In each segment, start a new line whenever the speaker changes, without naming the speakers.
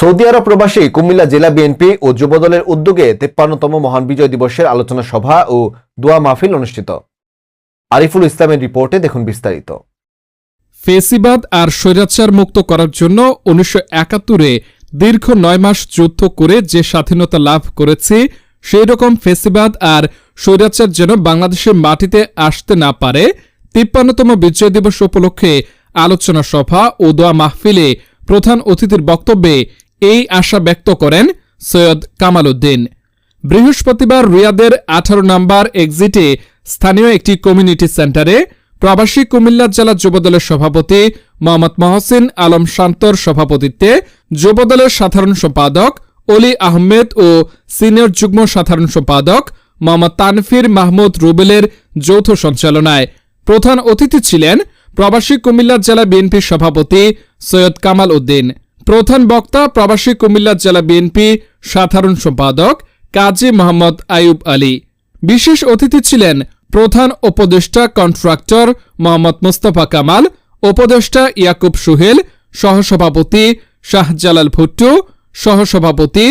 Saudi আরব প্রবাসী কুমিল্লা জেলা BNP ও যুবদলের উদ্যোগে তেপ্পান্নতম মহান বিজয় দিবসের আলোচনা সভা ও দোয়া মাহফিল অনুষ্ঠিত। আরিফুল ইসলামের রিপোর্টে দেখুন বিস্তারিত।
ফেসিবাদ আর স্বৈরাচার মুক্ত করার জন্য উনিশশো একাত্তরে দীর্ঘ নয় মাস যুদ্ধ করে যে স্বাধীনতা লাভ করেছে, সেই রকম ফেসিবাদ আর স্বৈরাচার যেন বাংলাদেশের মাটিতে আসতে না পারে, তিপ্পান্নতম বিজয় দিবস উপলক্ষে আলোচনা সভা ও দোয়া মাহফিলে প্রধান অতিথির বক্তব্যে এই আশা ব্যক্ত করেন সৈয়দ কামাল উদ্দিন বৃহস্পতিবার রিয়াদের আঠারো নম্বর এক্সিটে স্থানীয় একটি কমিউনিটি সেন্টারে প্রবাসী কুমিল্লা জেলা যুবদলের সভাপতি মোহাম্মদ মহসিন আলম শান্তর সভাপতিত্বে যুবদলের সাধারণ সম্পাদক অলি আহমেদ ও সিনিয়র যুগ্ম সাধারণ সম্পাদক মোহাম্মদ তানফির মাহমুদ রুবেলের যৌথ সঞ্চালনায় প্রধান অতিথি ছিলেন প্রবাসী কুমিল্লা জেলা বিএনপির সভাপতি সৈয়দ কামাল উদ্দিন প্রধান বক্তা প্রবাসী কুমিল্লা জেলা বিএনপি সাধারণ সম্পাদক কাজী মোহাম্মদ আয়ুব আলী। বিশেষ অতিথি ছিলেন প্রধান উপদেষ্টা কন্ট্রাক্টর মোহাম্মদ মোস্তফা কামাল, উপদেষ্টা ইয়াকুব সুহেল, সহসভাপতি শাহজালাল ভুট্টু, সহসভাপতি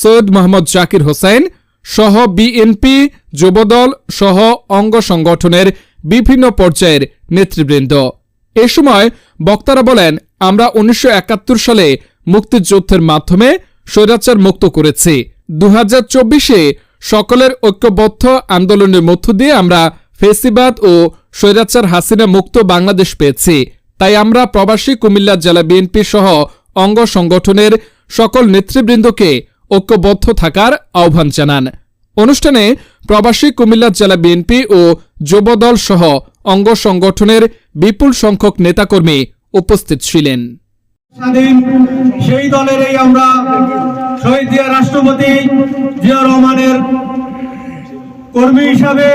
সৈয়দ মোহাম্মদ জাকির হোসেন সহ বিএনপি, যুবদল সহ অঙ্গ সংগঠনের বিভিন্ন পর্যায়ের নেতৃবৃন্দ। এ সময় বক্তারা বলেন, আমরা উনিশশো একাত্তর সালে মুক্তিযুদ্ধের মাধ্যমে স্বৈরাচার মুক্ত করেছি। দু চব্বিশে সকলের ঐক্যবদ্ধ আন্দোলনের মধ্য দিয়ে আমরা ফেসিবাদ ও স্বৈরাচার হাসিনা মুক্ত বাংলাদেশ পেয়েছি। তাই আমরা প্রবাসী কুমিল্লা জেলা বিএনপি সহ অঙ্গ সংগঠনের সকল নেতৃবৃন্দকে ঐক্যবদ্ধ থাকার আহ্বান জানান। অনুষ্ঠানে প্রবাসী কুমিল্লা জেলা বিএনপি ও যুবদল সহ অঙ্গ সংগঠনের বিপুল সংখ্যক নেতাকর্মী উপস্থিত ছিলেন।
স্বাধীন। সেই দলের এই আমরা শহীদ জিয়া রাষ্ট্রপতি জিয়া রহমানের কর্মী হিসাবে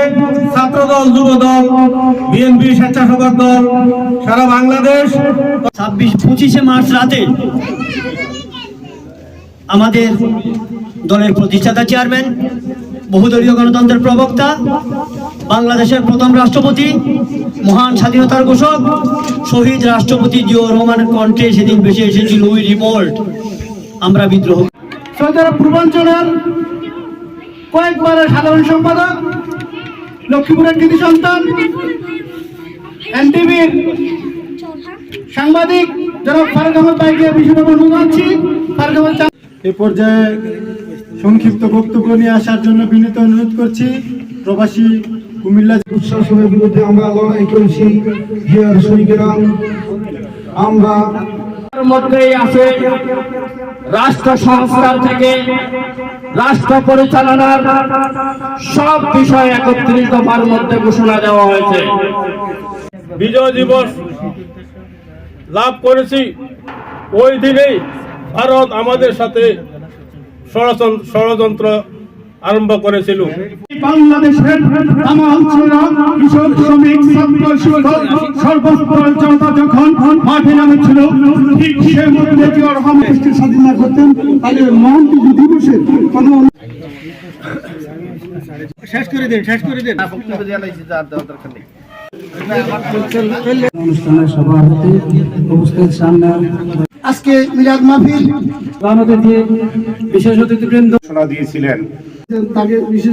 ছাত্রদল, যুবদল, বিএনপি স্বেচ্ছাসেবক দল, সারা বাংলাদেশ।
ছাব্বিশ পঁচিশে মার্চ রাতে আমাদের দলের প্রতিষ্ঠাতা চেয়ারম্যান, বহুদলীয় গণতন্ত্রের প্রবক্তা বাংলাদেশের প্রথম রাষ্ট্রপতি মহান স্বাধীনতার ঘোষক শহীদ রাষ্ট্রপতি জিয়াউর রহমানের কণ্ঠে সেদিন বেশি এসেছিল ওই রিভোল্ট আমরা বিদ্রোহ
পূর্বাঞ্চলের কয়েকবারের সাধারণ সম্পাদক লক্ষ্মীপুরের কৃতি সন্তান এনটিভির সাংবাদিক যারা ফারুক আহমদ ভাইকে বিশেষভাবে অনুরোধ ফারুক আহমদ
এ পর্যায়ে সংক্ষিপ্ত বক্তব্য নিয়ে আসার জন্য বিনীত অনুরোধ করছি। প্রবাসী কুমিল্লা
শাসনের বিরুদ্ধে আমরা লড়াই করেছি জিয়ার সৈনিকেরা আমরা
তার মধ্যেই আছে রাষ্ট্র সংস্কার থেকে রাষ্ট্র পরিচালনার সব বিষয় একত্রিশ দফার মধ্যে ঘোষণা দেওয়া হয়েছে।
বিজয় দিবস লাভ করেছি। ওই দিনেই ভারত আমাদের সাথে ষড়যন্ত্র ষড়যন্ত্র আরম্ভ করেছিল।
বাংলাদেশের আমার অঞ্চলের কৃষক শ্রমিক ছাত্র জনতা যখন মাঠে নামেছিল ঠিক সে মধ্যে জিয়া রহমান দেশকে স্বাধীন করতেন তাহলে মহান বিজয় দিবসে কোনো
অনুষ্ঠানের সভাপতি উপস্থিত সামনে
আজকে মিলাদ মাহফিল।
অতিথি বিশেষ অতিথিবৃন্দ
ঘোষণা দিয়েছিলেন
তাকে বিশেষ